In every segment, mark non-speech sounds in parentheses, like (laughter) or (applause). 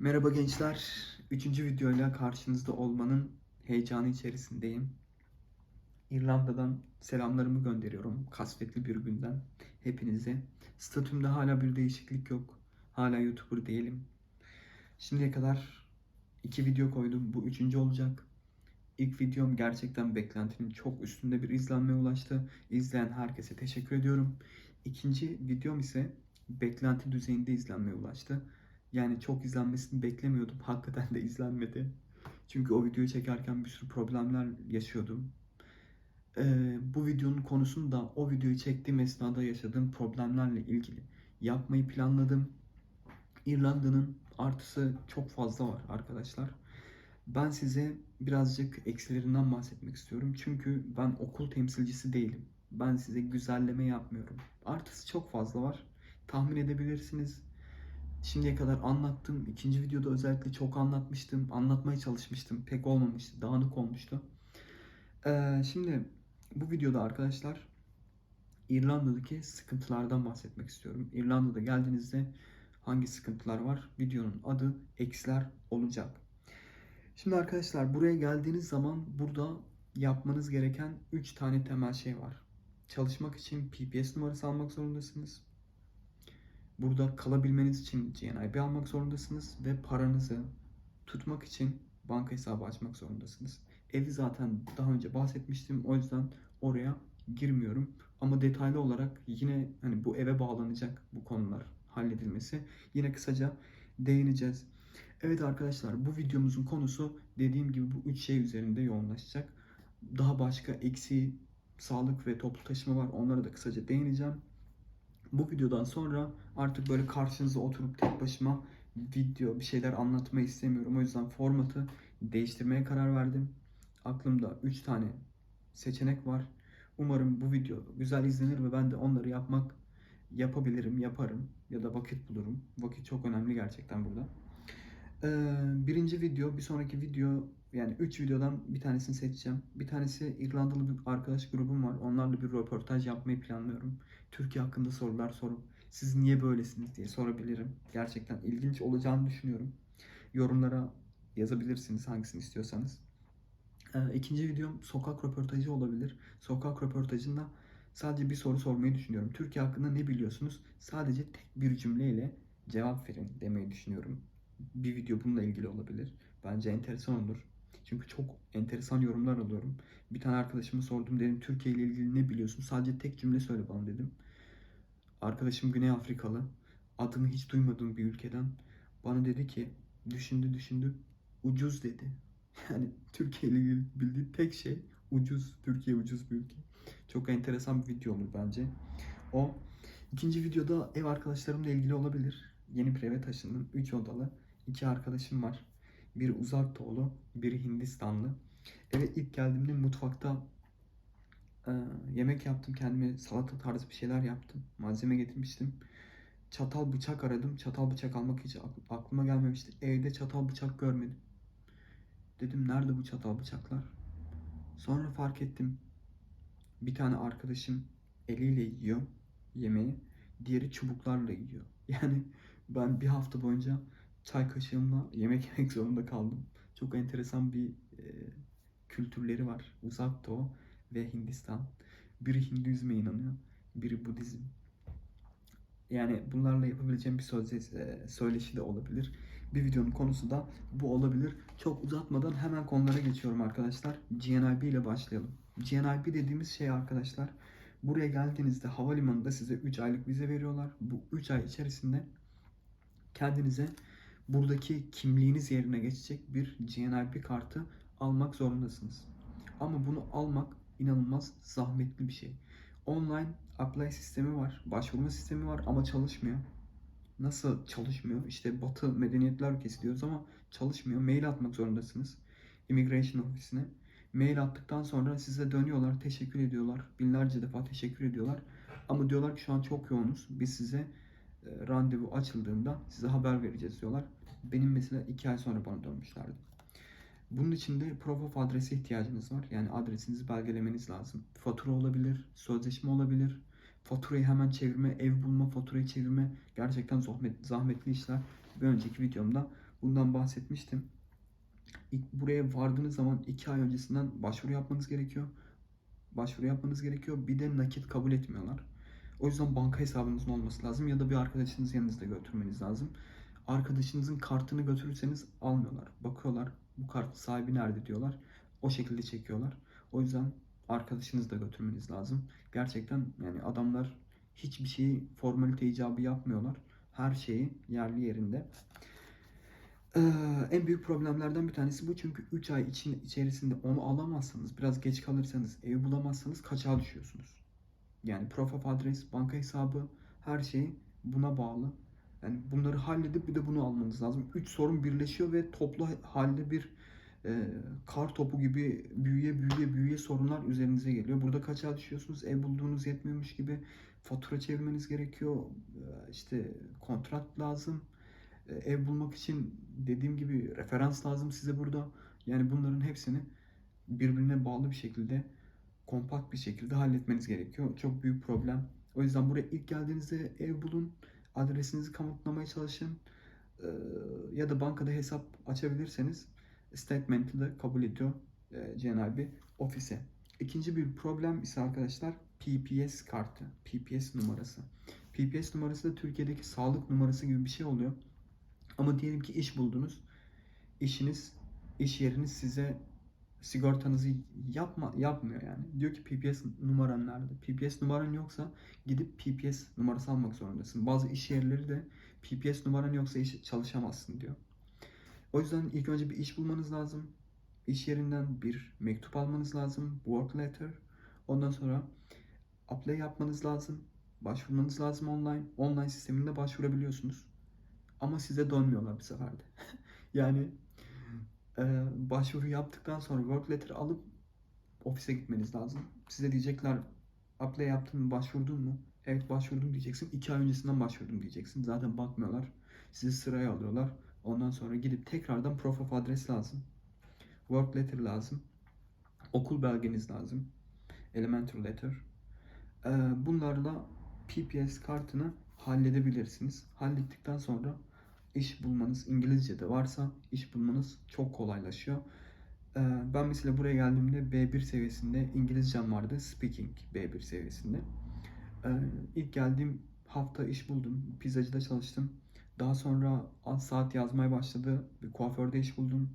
Merhaba gençler. Üçüncü videoyla karşınızda olmanın heyecanı içerisindeyim. İrlanda'dan selamlarımı gönderiyorum. Kasvetli bir günden hepinize. Statümde hala bir değişiklik yok. Hala YouTuber değilim. Şimdiye kadar iki video koydum. Bu üçüncü olacak. İlk videom gerçekten beklentinin çok üstünde bir izlenmeye ulaştı. İzleyen herkese teşekkür ediyorum. İkinci videom ise beklenti düzeyinde izlenmeye ulaştı. Yani çok izlenmesini beklemiyordum. (laughs) Hakikaten de izlenmedi. Çünkü o videoyu çekerken bir sürü problemler yaşıyordum. Ee, bu videonun konusunu da o videoyu çektiğim esnada yaşadığım problemlerle ilgili yapmayı planladım. İrlanda'nın artısı çok fazla var arkadaşlar. Ben size birazcık eksilerinden bahsetmek istiyorum. Çünkü ben okul temsilcisi değilim. Ben size güzelleme yapmıyorum. Artısı çok fazla var. Tahmin edebilirsiniz. Şimdiye kadar anlattım. İkinci videoda özellikle çok anlatmıştım. Anlatmaya çalışmıştım. Pek olmamıştı. Dağınık olmuştu. Ee, şimdi bu videoda arkadaşlar İrlanda'daki sıkıntılardan bahsetmek istiyorum. İrlanda'da geldiğinizde hangi sıkıntılar var? Videonun adı eksiler olacak. Şimdi arkadaşlar buraya geldiğiniz zaman burada yapmanız gereken 3 tane temel şey var. Çalışmak için PPS numarası almak zorundasınız. Burada kalabilmeniz için GNIB almak zorundasınız ve paranızı tutmak için banka hesabı açmak zorundasınız. Evi zaten daha önce bahsetmiştim. O yüzden oraya girmiyorum. Ama detaylı olarak yine hani bu eve bağlanacak bu konular halledilmesi. Yine kısaca değineceğiz. Evet arkadaşlar bu videomuzun konusu dediğim gibi bu üç şey üzerinde yoğunlaşacak. Daha başka eksi sağlık ve toplu taşıma var. Onlara da kısaca değineceğim. Bu videodan sonra artık böyle karşınıza oturup tek başıma video bir şeyler anlatmayı istemiyorum. O yüzden formatı değiştirmeye karar verdim. Aklımda 3 tane seçenek var. Umarım bu video güzel izlenir ve ben de onları yapmak yapabilirim, yaparım ya da vakit bulurum. Vakit çok önemli gerçekten burada. Ee, birinci video, bir sonraki video yani 3 videodan bir tanesini seçeceğim. Bir tanesi İrlandalı bir arkadaş grubum var. Onlarla bir röportaj yapmayı planlıyorum. Türkiye hakkında sorular sorup siz niye böylesiniz diye sorabilirim. Gerçekten ilginç olacağını düşünüyorum. Yorumlara yazabilirsiniz hangisini istiyorsanız. Ee, ikinci videom sokak röportajı olabilir. Sokak röportajında sadece bir soru sormayı düşünüyorum. Türkiye hakkında ne biliyorsunuz? Sadece tek bir cümleyle cevap verin demeyi düşünüyorum. Bir video bununla ilgili olabilir. Bence enteresan olur. Çünkü çok enteresan yorumlar alıyorum. Bir tane arkadaşıma sordum dedim Türkiye ile ilgili ne biliyorsun? Sadece tek cümle söyle bana dedim. Arkadaşım Güney Afrikalı. Adını hiç duymadığım bir ülkeden. Bana dedi ki düşündü düşündü ucuz dedi. (laughs) Yani Türkiye ile ilgili bildiği tek şey ucuz. Türkiye ucuz bir ülke. Çok enteresan bir video olur bence. O. İkinci videoda ev arkadaşlarımla ilgili olabilir. Yeni bir eve taşındım. 3 odalı. iki arkadaşım var. Biri uzak doğulu, biri Hindistanlı. Eve ilk geldiğimde mutfakta e, yemek yaptım. Kendime salata tarzı bir şeyler yaptım. Malzeme getirmiştim. Çatal bıçak aradım. Çatal bıçak almak hiç ak- aklıma gelmemişti. Evde çatal bıçak görmedim. Dedim nerede bu çatal bıçaklar? Sonra fark ettim. Bir tane arkadaşım eliyle yiyor yemeği. Diğeri çubuklarla yiyor. (laughs) Yani ben bir hafta boyunca çay kaşığımla yemek (laughs) yemek zorunda kaldım. Çok enteresan bir e, kültürleri var. Uzak Doğu ve Hindistan. Biri Hinduizme inanıyor, biri Budizm. Yani bunlarla yapabileceğim bir sözle, e, söyleşi de olabilir. Bir videonun konusu da bu olabilir. Çok uzatmadan hemen konulara geçiyorum arkadaşlar. GNIB ile başlayalım. GNIB dediğimiz şey arkadaşlar buraya geldiğinizde havalimanında size 3 aylık vize veriyorlar. Bu 3 ay içerisinde kendinize buradaki kimliğiniz yerine geçecek bir GNIB kartı almak zorundasınız. Ama bunu almak inanılmaz zahmetli bir şey. Online apply sistemi var, başvurma sistemi var ama çalışmıyor. Nasıl çalışmıyor? İşte Batı medeniyetler ülkesi diyoruz ama çalışmıyor. Mail atmak zorundasınız immigration ofisine. Mail attıktan sonra size dönüyorlar, teşekkür ediyorlar. Binlerce defa teşekkür ediyorlar. Ama diyorlar ki şu an çok yoğunuz. Biz size randevu açıldığında size haber vereceğiz diyorlar. Benim mesela iki ay sonra bana dönmüşlerdi. Bunun için de proof of adrese ihtiyacınız var. Yani adresinizi belgelemeniz lazım. Fatura olabilir, sözleşme olabilir. Faturayı hemen çevirme, ev bulma, faturayı çevirme gerçekten zahmet, zahmetli işler. Bir önceki videomda bundan bahsetmiştim. İlk buraya vardığınız zaman 2 ay öncesinden başvuru yapmanız gerekiyor. Başvuru yapmanız gerekiyor. Bir de nakit kabul etmiyorlar. O yüzden banka hesabınızın olması lazım ya da bir arkadaşınızı yanınızda götürmeniz lazım. Arkadaşınızın kartını götürürseniz almıyorlar. Bakıyorlar bu kart sahibi nerede diyorlar. O şekilde çekiyorlar. O yüzden arkadaşınızı da götürmeniz lazım. Gerçekten yani adamlar hiçbir şeyi formalite icabı yapmıyorlar. Her şeyi yerli yerinde. Ee, en büyük problemlerden bir tanesi bu çünkü 3 ay için, içerisinde onu alamazsanız, biraz geç kalırsanız, ev bulamazsanız kaçağa düşüyorsunuz. Yani proof of adres, banka hesabı, her şey buna bağlı. Yani bunları halledip bir de bunu almanız lazım. 3 sorun birleşiyor ve toplu halde bir e, kar topu gibi büyüye büyüye büyüye sorunlar üzerinize geliyor. Burada kaçağa düşüyorsunuz, ev bulduğunuz yetmiyormuş gibi fatura çevirmeniz gerekiyor. Ee, işte kontrat lazım. Ee, Ev bulmak için dediğim gibi referans lazım size burada. Yani bunların hepsini birbirine bağlı bir şekilde kompakt bir şekilde halletmeniz gerekiyor. Çok büyük problem. O yüzden buraya ilk geldiğinizde ev bulun. Adresinizi kanıtlamaya çalışın. Ee, Ya da bankada hesap açabilirseniz statement'i de kabul ediyor e, Cenab-ı ofise. İkinci bir problem ise arkadaşlar PPS kartı, PPS numarası. PPS numarası da Türkiye'deki sağlık numarası gibi bir şey oluyor. Ama diyelim ki iş buldunuz. İşiniz, iş yeriniz size sigortanızı yapma yapmıyor yani. Diyor ki PPS numaran nerede? PPS numaran yoksa gidip PPS numarası almak zorundasın. Bazı iş yerleri de PPS numaran yoksa iş çalışamazsın diyor. O yüzden ilk önce bir iş bulmanız lazım. İş yerinden bir mektup almanız lazım. Work letter. Ondan sonra apply yapmanız lazım. Başvurmanız lazım online. Online sisteminde başvurabiliyorsunuz. Ama size dönmüyorlar bu sefer de. (laughs) yani başvuru yaptıktan sonra work letter alıp ofise gitmeniz lazım. Size diyecekler apply yaptın mı, başvurdun mu? Evet başvurdum diyeceksin. İki ay öncesinden başvurdum diyeceksin. Zaten bakmıyorlar. Sizi sıraya alıyorlar. Ondan sonra gidip tekrardan proof of adres lazım. Work letter lazım. Okul belgeniz lazım. Elementary letter. Ee, bunlarla PPS kartını halledebilirsiniz. Hallettikten sonra iş bulmanız İngilizce de varsa iş bulmanız çok kolaylaşıyor. Ee, ben mesela buraya geldiğimde B1 seviyesinde İngilizcem vardı. Speaking B1 seviyesinde. Ee, ilk geldiğim hafta iş buldum. Pizzacıda çalıştım. Daha sonra az saat yazmaya başladı. Bir kuaförde iş buldum.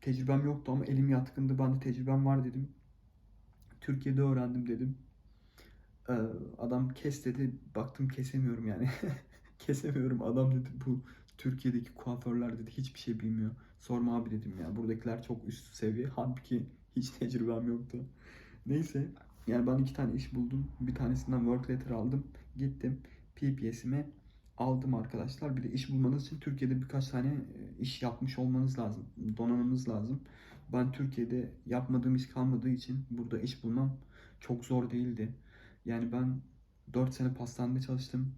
Tecrübem yoktu ama elim yatkındı. Ben de tecrübem var dedim. Türkiye'de öğrendim dedim. Ee, adam kes dedi. Baktım kesemiyorum yani. (laughs) kesemiyorum. Adam dedi bu Türkiye'deki kuaförler dedi hiçbir şey bilmiyor. Sorma abi dedim ya. Buradakiler çok üst seviye. Halbuki hiç tecrübem yoktu. Neyse. Yani ben iki tane iş buldum. Bir tanesinden work letter aldım. Gittim. PPS'ime aldım arkadaşlar. Bir de iş bulmanız için Türkiye'de birkaç tane e, iş yapmış olmanız lazım. Donanımınız lazım. Ben Türkiye'de yapmadığım iş kalmadığı için burada iş bulmam çok zor değildi. Yani ben 4 sene pastanede çalıştım.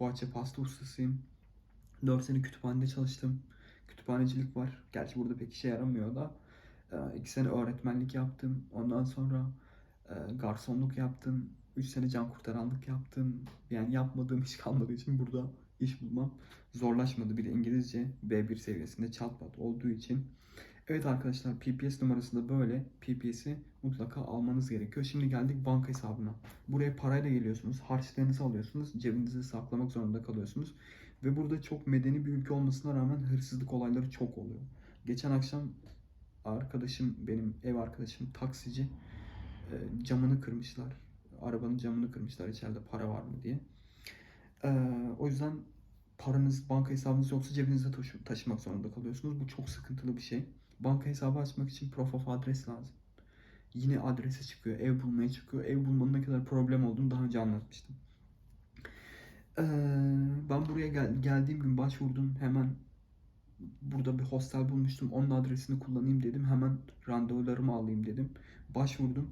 Poğaça pasta ustasıyım. 4 sene kütüphanede çalıştım. Kütüphanecilik var. Gerçi burada pek işe yaramıyor da. 2 sene öğretmenlik yaptım. Ondan sonra e, garsonluk yaptım. 3 sene can kurtaranlık yaptım. Yani yapmadığım iş kalmadığı için burada iş bulmam zorlaşmadı. Bir de İngilizce B1 seviyesinde çatpat olduğu için. Evet arkadaşlar PPS numarası da böyle. PPS'i mutlaka almanız gerekiyor. Şimdi geldik banka hesabına. Buraya parayla geliyorsunuz. Harçlarınızı alıyorsunuz. Cebinizde saklamak zorunda kalıyorsunuz. Ve burada çok medeni bir ülke olmasına rağmen hırsızlık olayları çok oluyor. Geçen akşam arkadaşım, benim ev arkadaşım taksici e, camını kırmışlar. Arabanın camını kırmışlar içeride para var mı diye. E, o yüzden paranız, banka hesabınız yoksa cebinizde taşı- taşımak zorunda kalıyorsunuz. Bu çok sıkıntılı bir şey. Banka hesabı açmak için proof of adres lazım. Yine adrese çıkıyor, ev bulmaya çıkıyor. Ev bulmanın ne kadar problem olduğunu daha önce anlatmıştım. Ee, ben buraya gel- geldiğim gün başvurdum. Hemen burada bir hostel bulmuştum. Onun adresini kullanayım dedim. Hemen randevularımı alayım dedim. Başvurdum.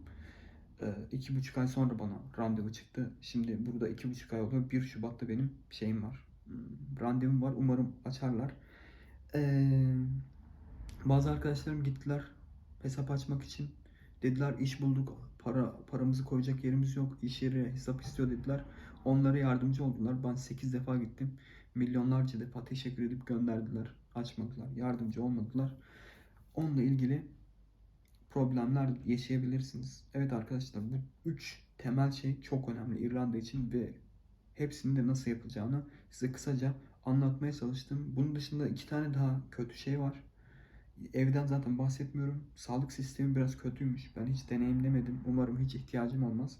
Ee, iki buçuk ay sonra bana randevu çıktı. Şimdi burada iki buçuk ay oluyor. 1 Şubat'ta benim şeyim var. Hmm, Randevum var. Umarım açarlar. Ee, bazı arkadaşlarım gittiler hesap açmak için. Dediler iş bulduk. Para paramızı koyacak yerimiz yok. İş yeri hesap istiyor dediler. Onlara yardımcı oldular. Ben 8 defa gittim. milyonlarca defa teşekkür edip gönderdiler. Açmadılar, yardımcı olmadılar. Onunla ilgili problemler yaşayabilirsiniz. Evet arkadaşlar bu üç temel şey çok önemli İrlanda için ve hepsinin de nasıl yapılacağını size kısaca anlatmaya çalıştım. Bunun dışında iki tane daha kötü şey var. Evden zaten bahsetmiyorum. Sağlık sistemi biraz kötüymüş. Ben hiç deneyimlemedim. Umarım hiç ihtiyacım olmaz.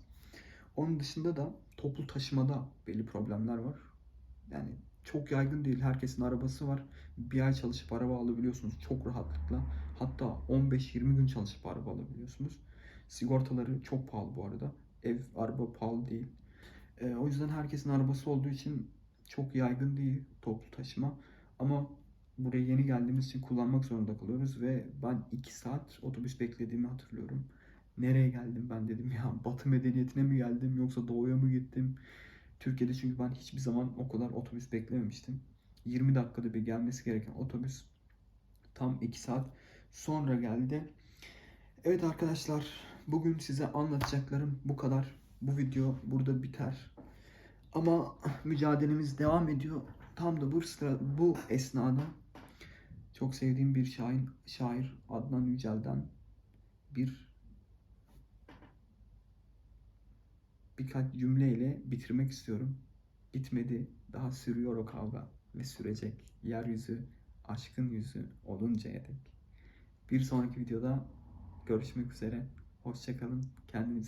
Onun dışında da toplu taşımada belli problemler var. Yani çok yaygın değil. Herkesin arabası var. Bir ay çalışıp araba alabiliyorsunuz çok rahatlıkla. Hatta 15-20 gün çalışıp araba alabiliyorsunuz. Sigortaları çok pahalı bu arada. Ev, araba pahalı değil. Ee, o yüzden herkesin arabası olduğu için çok yaygın değil toplu taşıma. Ama buraya yeni geldiğimiz için kullanmak zorunda kalıyoruz ve ben 2 saat otobüs beklediğimi hatırlıyorum. Nereye geldim ben dedim ya (laughs) Batı medeniyetine mi geldim yoksa doğuya mı gittim? Türkiye'de çünkü ben hiçbir zaman o kadar otobüs beklememiştim. 20 dakikada bir gelmesi gereken otobüs tam 2 saat sonra geldi. Evet arkadaşlar bugün size anlatacaklarım bu kadar. Bu video burada biter. Ama mücadelemiz devam ediyor. Tam da bu sıra bu esnada çok sevdiğim bir şair, şair Adnan Yücel'den bir birkaç cümleyle bitirmek istiyorum. Bitmedi, daha sürüyor o kavga ve sürecek. Yeryüzü aşkın yüzü oluncaya dek. Bir sonraki videoda görüşmek üzere. Hoşçakalın. Kendinize